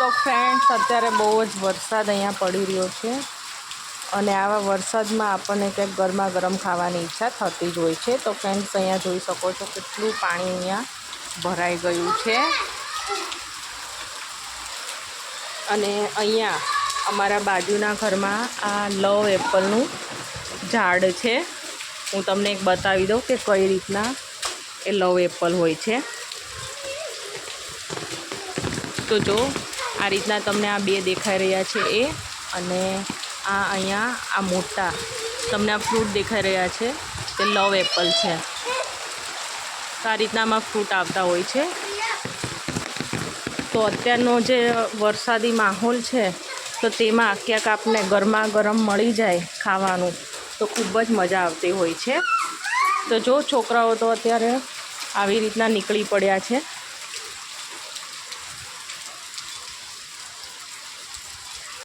તો ફ્રેન્ડ્સ અત્યારે બહુ જ વરસાદ અહીંયા પડી રહ્યો છે. અને આવા વરસાદમાં આપણને ક્યાંક ગરમા ગરમ ખાવાની ઈચ્છા થતી જ હોય છે. તો ફ્રેન્ડ્સ અહીંયા જોઈ શકો છો કેટલું પાણી અહીંયા ભરાઈ ગયું છે. અને અહીંયા અમારા બાજુના ઘરમાં આ લવ એપલનું ઝાડ છે. હું તમને એક બતાવી દઉં કે કઈ રીતના એ લવ એપલ હોય છે. તો જો આ રીતના તમને આ બે દેખાઈ રહ્યા છે એ અને આ અહીંયા આ મોટા તમને આ ફ્રૂટ દેખાઈ રહ્યા છે. તે લવ એપલ છે. તો આ રીતના આમાં ફ્રૂટ આવતા હોય છે. તો અત્યારનો જે વરસાદી માહોલ છે, તો તેમાં ક્યાંક આપને ગરમા ગરમ મળી જાય ખાવાનું. તો ખૂબ જ મજા આવતી હોય છે. તો જો છોકરાઓ તો અત્યારે આવી રીતના નીકળી પડ્યા છે.